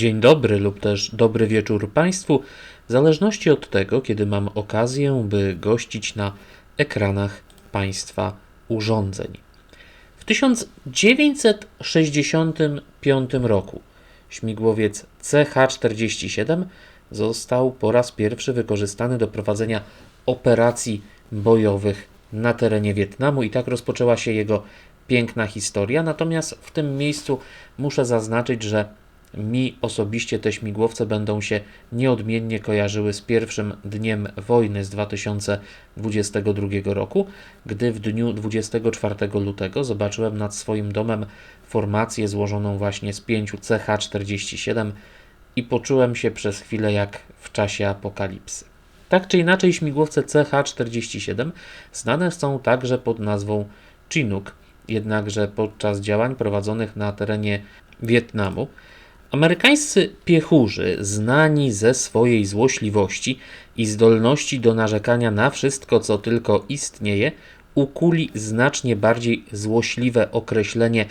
Dzień dobry lub też dobry wieczór Państwu, w zależności od tego, kiedy mam okazję, by gościć na ekranach Państwa urządzeń. W 1965 roku śmigłowiec CH-47 został po raz pierwszy wykorzystany do prowadzenia operacji bojowych na terenie Wietnamu i tak rozpoczęła się jego piękna historia. Natomiast w tym miejscu muszę zaznaczyć, że mi osobiście te śmigłowce będą się nieodmiennie kojarzyły z pierwszym dniem wojny z 2022 roku, gdy w dniu 24 lutego zobaczyłem nad swoim domem formację złożoną właśnie z pięciu CH-47 i poczułem się przez chwilę jak w czasie apokalipsy. Tak czy inaczej, śmigłowce CH-47 znane są także pod nazwą Chinook, jednakże podczas działań prowadzonych na terenie Wietnamu Amerykańscy piechurzy, znani ze swojej złośliwości i zdolności do narzekania na wszystko, co tylko istnieje, ukuli znacznie bardziej złośliwe określenie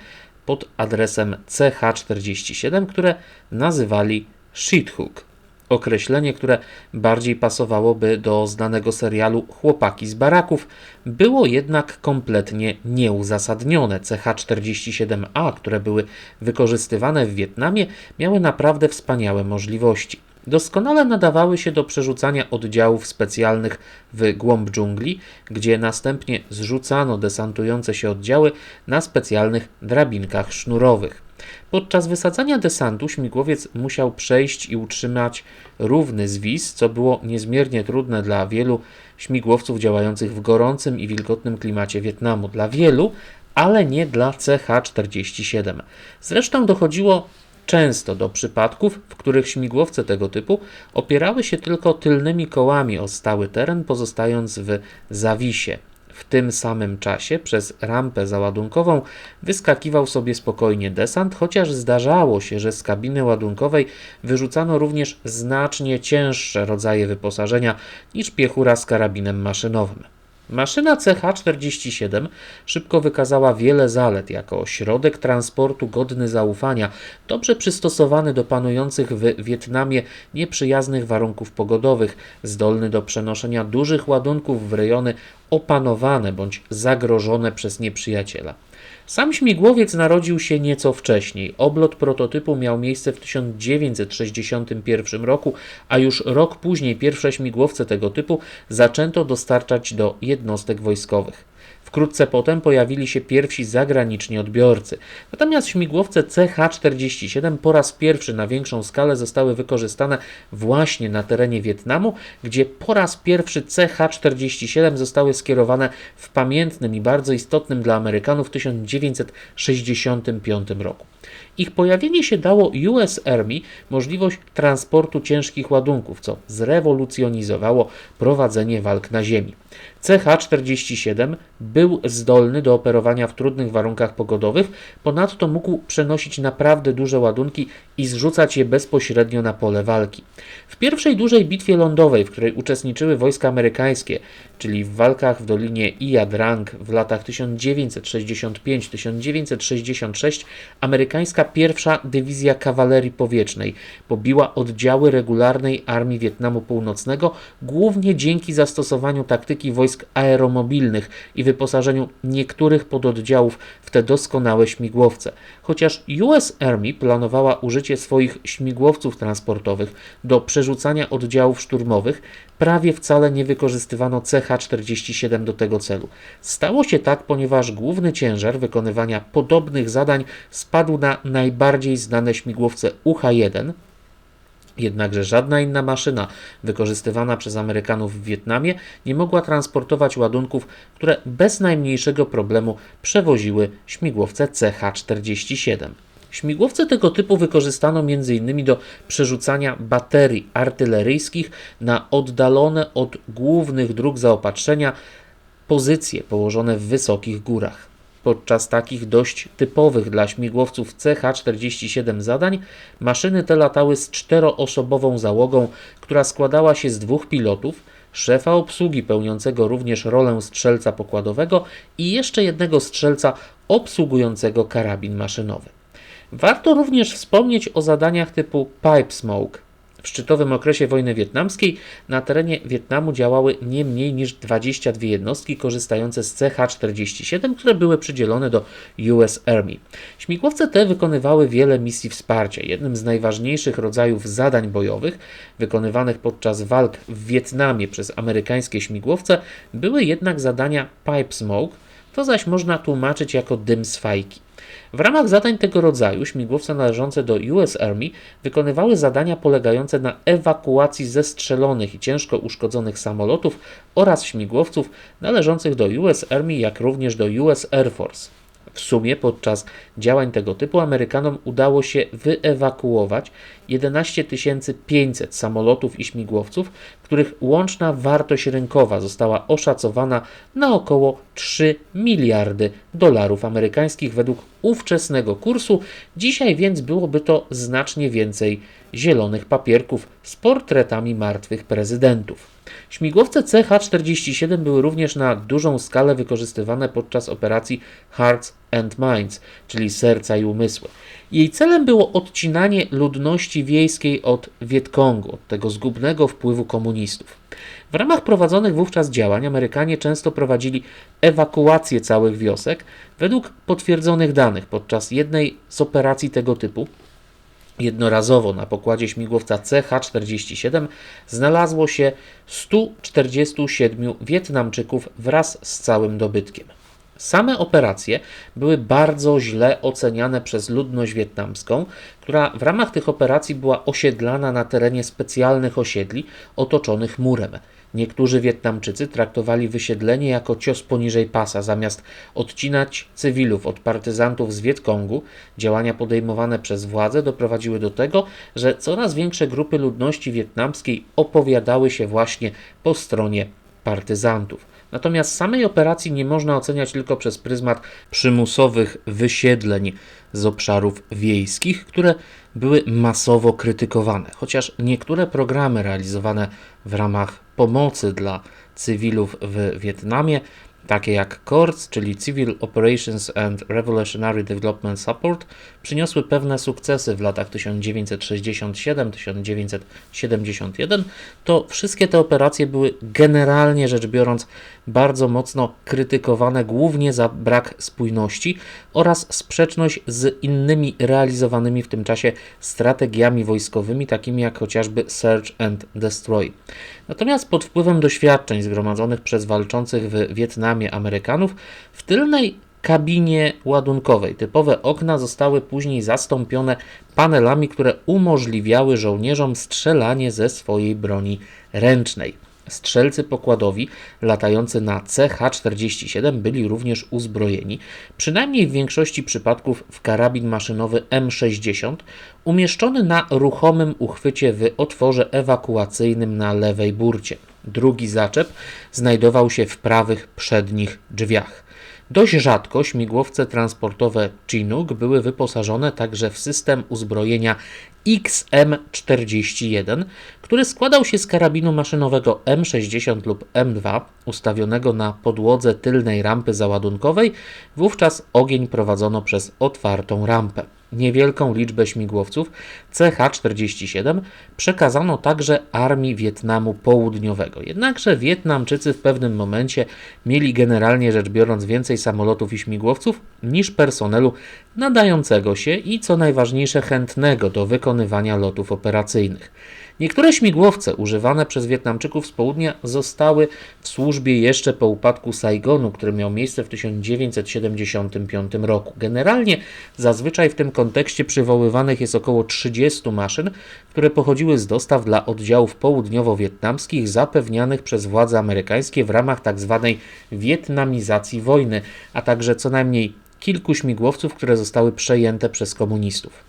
pod adresem CH47, które nazywali shithook określenie, które bardziej pasowałoby do znanego serialu Chłopaki z baraków, było jednak kompletnie nieuzasadnione. CH-47A, które były wykorzystywane w Wietnamie, miały naprawdę wspaniałe możliwości. Doskonale nadawały się do przerzucania oddziałów specjalnych w głąb dżungli, gdzie następnie zrzucano desantujące się oddziały na specjalnych drabinkach sznurowych. Podczas wysadzania desantu śmigłowiec musiał przejść i utrzymać równy zwis, co było niezmiernie trudne dla wielu śmigłowców działających w gorącym i wilgotnym klimacie Wietnamu. Dla wielu, ale nie dla CH-47. Zresztą dochodziło często do przypadków, w których śmigłowce tego typu opierały się tylko tylnymi kołami o stały teren, pozostając w zawisie. W tym samym czasie przez rampę załadunkową wyskakiwał sobie spokojnie desant, chociaż zdarzało się, że z kabiny ładunkowej wyrzucano również znacznie cięższe rodzaje wyposażenia niż piechura z karabinem maszynowym. Maszyna CH-47 szybko wykazała wiele zalet jako środek transportu godny zaufania, dobrze przystosowany do panujących w Wietnamie nieprzyjaznych warunków pogodowych, zdolny do przenoszenia dużych ładunków w rejony opanowane bądź zagrożone przez nieprzyjaciela. Sam śmigłowiec narodził się nieco wcześniej. Oblot prototypu miał miejsce w 1961 roku, a już rok później pierwsze śmigłowce tego typu zaczęto dostarczać do jednostek wojskowych. Wkrótce potem pojawili się pierwsi zagraniczni odbiorcy. Natomiast śmigłowce CH-47 po raz pierwszy na większą skalę zostały wykorzystane właśnie na terenie Wietnamu, gdzie po raz pierwszy CH-47 zostały skierowane w pamiętnym i bardzo istotnym dla Amerykanów w 1965 roku. Ich pojawienie się dało US Army możliwość transportu ciężkich ładunków, co zrewolucjonizowało prowadzenie walk na ziemi. CH-47 był zdolny do operowania w trudnych warunkach pogodowych, ponadto mógł przenosić naprawdę duże ładunki i zrzucać je bezpośrednio na pole walki. W pierwszej dużej bitwie lądowej, w której uczestniczyły wojska amerykańskie, czyli w walkach w Dolinie Ia Drang w latach 1965-1966, amerykańska pierwsza dywizja kawalerii powietrznej pobiła oddziały regularnej armii Wietnamu Północnego, głównie dzięki zastosowaniu taktyki wojsk aeromobilnych i wyposażeniu niektórych pododdziałów w te doskonałe śmigłowce. Chociaż US Army planowała użycie swoich śmigłowców transportowych do przerzucania oddziałów szturmowych, prawie wcale nie wykorzystywano CH-47 do tego celu. Stało się tak, ponieważ główny ciężar wykonywania podobnych zadań spadł na najbardziej znane śmigłowce UH-1, Jednakże żadna inna maszyna wykorzystywana przez Amerykanów w Wietnamie nie mogła transportować ładunków, które bez najmniejszego problemu przewoziły śmigłowce CH-47. Śmigłowce tego typu wykorzystano m.in. do przerzucania baterii artyleryjskich na oddalone od głównych dróg zaopatrzenia pozycje położone w wysokich górach. Podczas takich dość typowych dla śmigłowców CH-47 zadań, maszyny te latały z czteroosobową załogą, która składała się z dwóch pilotów, szefa obsługi pełniącego również rolę strzelca pokładowego i jeszcze jednego strzelca obsługującego karabin maszynowy. Warto również wspomnieć o zadaniach typu Pipe Smoke. Szczytowym okresie wojny wietnamskiej na terenie Wietnamu działały nie mniej niż 22 jednostki korzystające z CH-47, które były przydzielone do US Army. Śmigłowce te wykonywały wiele misji wsparcia. Jednym z najważniejszych rodzajów zadań bojowych wykonywanych podczas walk w Wietnamie przez amerykańskie śmigłowce były jednak zadania Pipe Smoke, to zaś można tłumaczyć jako dym z fajki. W ramach zadań tego rodzaju śmigłowce należące do US Army wykonywały zadania polegające na ewakuacji zestrzelonych i ciężko uszkodzonych samolotów oraz śmigłowców należących do US Army, jak również do US Air Force. W sumie podczas działań tego typu Amerykanom udało się wyewakuować 11 500 samolotów i śmigłowców, których łączna wartość rynkowa została oszacowana na około 3 miliardy dolarów amerykańskich według ówczesnego kursu. Dzisiaj więc byłoby to znacznie więcej zielonych papierków z portretami martwych prezydentów. Śmigłowce CH-47 były również na dużą skalę wykorzystywane podczas operacji Hearts and Minds, czyli serca i umysły. Jej celem było odcinanie ludności wiejskiej od Wietkongu, od tego zgubnego wpływu komunistów. W ramach prowadzonych wówczas działań Amerykanie często prowadzili ewakuację całych wiosek według potwierdzonych danych podczas jednej z operacji tego typu Jednorazowo na pokładzie śmigłowca CH-47 znalazło się 147 Wietnamczyków wraz z całym dobytkiem. Same operacje były bardzo źle oceniane przez ludność wietnamską, która w ramach tych operacji była osiedlana na terenie specjalnych osiedli otoczonych murem. Niektórzy Wietnamczycy traktowali wysiedlenie jako cios poniżej pasa. Zamiast odcinać cywilów od partyzantów z Wietkongu, działania podejmowane przez władze doprowadziły do tego, że coraz większe grupy ludności wietnamskiej opowiadały się właśnie po stronie partyzantów. Natomiast samej operacji nie można oceniać tylko przez pryzmat przymusowych wysiedleń z obszarów wiejskich, które były masowo krytykowane. Chociaż niektóre programy realizowane w ramach pomocy dla cywilów w Wietnamie takie jak CORDS, czyli Civil Operations and Revolutionary Development Support, przyniosły pewne sukcesy w latach 1967-1971, to wszystkie te operacje były generalnie rzecz biorąc bardzo mocno krytykowane głównie za brak spójności oraz sprzeczność z innymi realizowanymi w tym czasie strategiami wojskowymi, takimi jak chociażby Search and Destroy. Natomiast pod wpływem doświadczeń zgromadzonych przez walczących w Wietnamie Amerykanów, w tylnej kabinie ładunkowej typowe okna zostały później zastąpione panelami, które umożliwiały żołnierzom strzelanie ze swojej broni ręcznej. Strzelcy pokładowi latający na CH-47 byli również uzbrojeni, przynajmniej w większości przypadków w karabin maszynowy M60 umieszczony na ruchomym uchwycie w otworze ewakuacyjnym na lewej burcie. Drugi zaczep znajdował się w prawych przednich drzwiach. Dość rzadko śmigłowce transportowe Chinook były wyposażone także w system uzbrojenia XM41, który składał się z karabinu maszynowego M60 lub M2 ustawionego na podłodze tylnej rampy załadunkowej. Wówczas ogień prowadzono przez otwartą rampę. Niewielką liczbę śmigłowców CH-47 przekazano także armii Wietnamu Południowego. Jednakże Wietnamczycy w pewnym momencie mieli generalnie rzecz biorąc więcej samolotów i śmigłowców niż personelu nadającego się i co najważniejsze chętnego do wykonywania lotów operacyjnych. Niektóre śmigłowce używane przez Wietnamczyków z południa zostały w służbie jeszcze po upadku Saigonu, który miał miejsce w 1975 roku. Generalnie zazwyczaj w tym kontekście przywoływanych jest około 30 maszyn, które pochodziły z dostaw dla oddziałów południowo-wietnamskich zapewnianych przez władze amerykańskie w ramach tzw. Tak wietnamizacji wojny, a także co najmniej kilku śmigłowców, które zostały przejęte przez komunistów.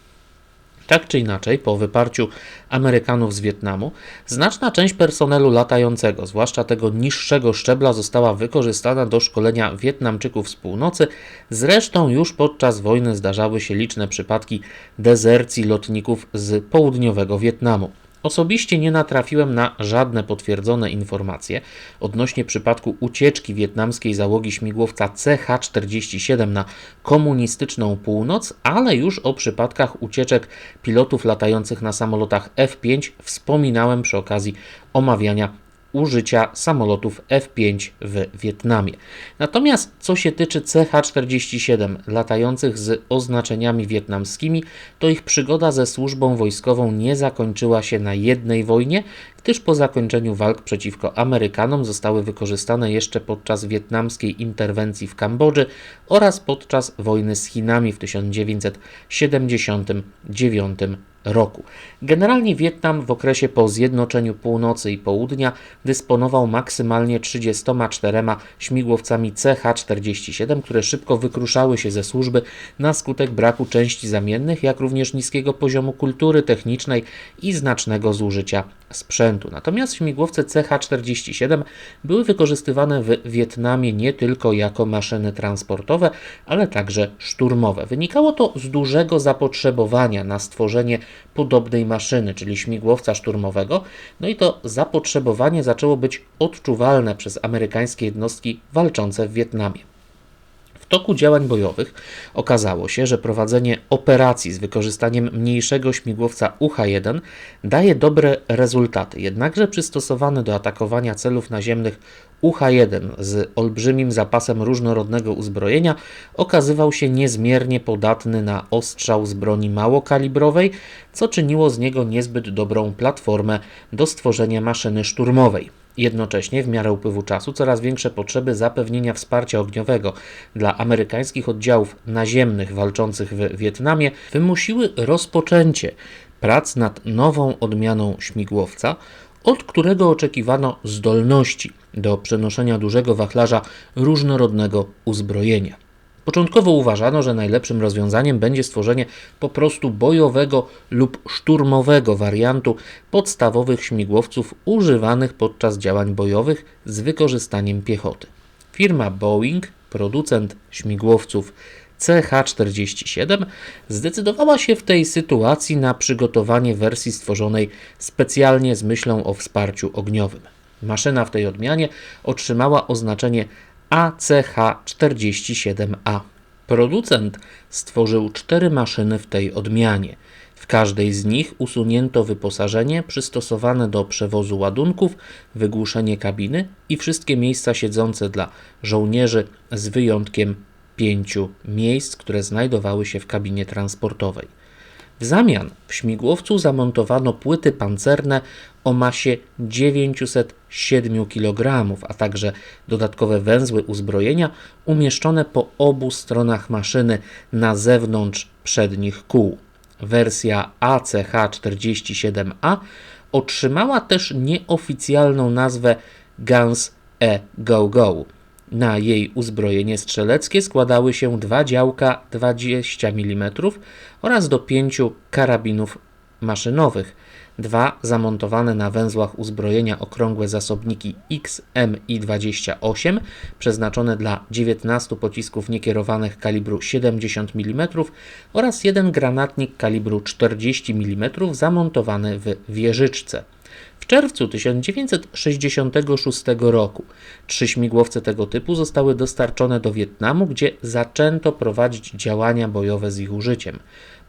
Tak czy inaczej, po wyparciu Amerykanów z Wietnamu, znaczna część personelu latającego, zwłaszcza tego niższego szczebla, została wykorzystana do szkolenia Wietnamczyków z północy. Zresztą już podczas wojny zdarzały się liczne przypadki dezercji lotników z południowego Wietnamu. Osobiście nie natrafiłem na żadne potwierdzone informacje odnośnie przypadku ucieczki wietnamskiej załogi śmigłowca CH-47 na komunistyczną północ, ale już o przypadkach ucieczek pilotów latających na samolotach F-5 wspominałem przy okazji omawiania użycia samolotów F-5 w Wietnamie. Natomiast co się tyczy CH-47 latających z oznaczeniami wietnamskimi, to ich przygoda ze służbą wojskową nie zakończyła się na jednej wojnie, gdyż po zakończeniu walk przeciwko Amerykanom zostały wykorzystane jeszcze podczas wietnamskiej interwencji w Kambodży oraz podczas wojny z Chinami w 1979 roku. Generalnie Wietnam w okresie po zjednoczeniu północy i południa dysponował maksymalnie 34 śmigłowcami CH-47, które szybko wykruszały się ze służby na skutek braku części zamiennych, jak również niskiego poziomu kultury technicznej i znacznego zużycia sprzętu. Natomiast śmigłowce CH-47 były wykorzystywane w Wietnamie nie tylko jako maszyny transportowe, ale także szturmowe. Wynikało to z dużego zapotrzebowania na stworzenie podobnej maszyny, czyli śmigłowca szturmowego, no i to zapotrzebowanie zaczęło być odczuwalne przez amerykańskie jednostki walczące w Wietnamie. Toku działań bojowych okazało się, że prowadzenie operacji z wykorzystaniem mniejszego śmigłowca UH-1 daje dobre rezultaty, jednakże przystosowany do atakowania celów naziemnych UH-1 z olbrzymim zapasem różnorodnego uzbrojenia okazywał się niezmiernie podatny na ostrzał z broni małokalibrowej, co czyniło z niego niezbyt dobrą platformę do stworzenia maszyny szturmowej. Jednocześnie w miarę upływu czasu coraz większe potrzeby zapewnienia wsparcia ogniowego dla amerykańskich oddziałów naziemnych walczących w Wietnamie wymusiły rozpoczęcie prac nad nową odmianą śmigłowca, od którego oczekiwano zdolności do przenoszenia dużego wachlarza różnorodnego uzbrojenia. Początkowo uważano, że najlepszym rozwiązaniem będzie stworzenie po prostu bojowego lub szturmowego wariantu podstawowych śmigłowców używanych podczas działań bojowych z wykorzystaniem piechoty. Firma Boeing, producent śmigłowców CH-47, zdecydowała się w tej sytuacji na przygotowanie wersji stworzonej specjalnie z myślą o wsparciu ogniowym. Maszyna w tej odmianie otrzymała oznaczenie ACH-47A. Producent stworzył cztery maszyny w tej odmianie. W każdej z nich usunięto wyposażenie przystosowane do przewozu ładunków, wygłuszenie kabiny i wszystkie miejsca siedzące dla żołnierzy z wyjątkiem pięciu miejsc, które znajdowały się w kabinie transportowej. W zamian w śmigłowcu zamontowano płyty pancerne o masie 907 kg, a także dodatkowe węzły uzbrojenia umieszczone po obu stronach maszyny na zewnątrz przednich kół. Wersja ACH-47A otrzymała też nieoficjalną nazwę Guns E Go Go. Na jej uzbrojenie strzeleckie składały się dwa działka 20 mm oraz do pięciu karabinów maszynowych, dwa zamontowane na węzłach uzbrojenia okrągłe zasobniki XMI-28 przeznaczone dla 19 pocisków niekierowanych kalibru 70 mm oraz jeden granatnik kalibru 40 mm zamontowany w wieżyczce. W czerwcu 1966 roku trzy śmigłowce tego typu zostały dostarczone do Wietnamu, gdzie zaczęto prowadzić działania bojowe z ich użyciem.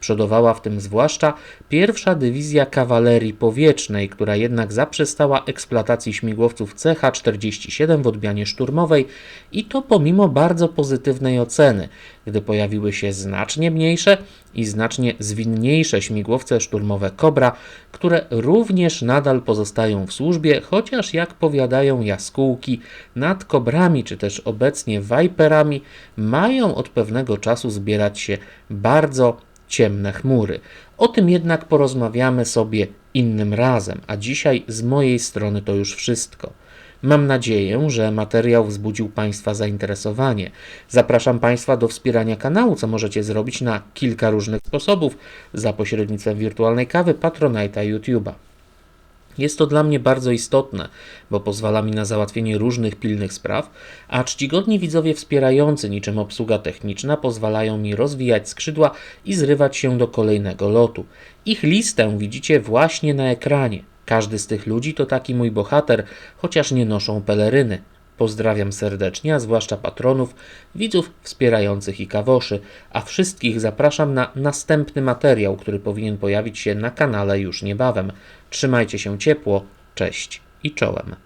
Przodowała w tym zwłaszcza pierwsza dywizja kawalerii powietrznej, która jednak zaprzestała eksploatacji śmigłowców CH-47 w odmianie szturmowej i to pomimo bardzo pozytywnej oceny, gdy pojawiły się znacznie mniejsze i znacznie zwinniejsze śmigłowce szturmowe Cobra, które również nadal pozostają w służbie, chociaż jak powiadają jaskółki, nad Kobrami czy też obecnie Viperami mają od pewnego czasu zbierać się bardzo ciemne chmury. O tym jednak porozmawiamy sobie innym razem, a dzisiaj z mojej strony to już wszystko. Mam nadzieję, że materiał wzbudził Państwa zainteresowanie. Zapraszam Państwa do wspierania kanału, co możecie zrobić na kilka różnych sposobów za pośrednictwem wirtualnej kawy, Patronite'a YouTube'a. Jest to dla mnie bardzo istotne, bo pozwala mi na załatwienie różnych pilnych spraw, a czcigodni widzowie wspierający niczym obsługa techniczna pozwalają mi rozwijać skrzydła i zrywać się do kolejnego lotu. Ich listę widzicie właśnie na ekranie. Każdy z tych ludzi to taki mój bohater, chociaż nie noszą peleryny. Pozdrawiam serdecznie, a zwłaszcza patronów, widzów wspierających i kawoszy, a wszystkich zapraszam na następny materiał, który powinien pojawić się na kanale już niebawem. Trzymajcie się ciepło, cześć i czołem.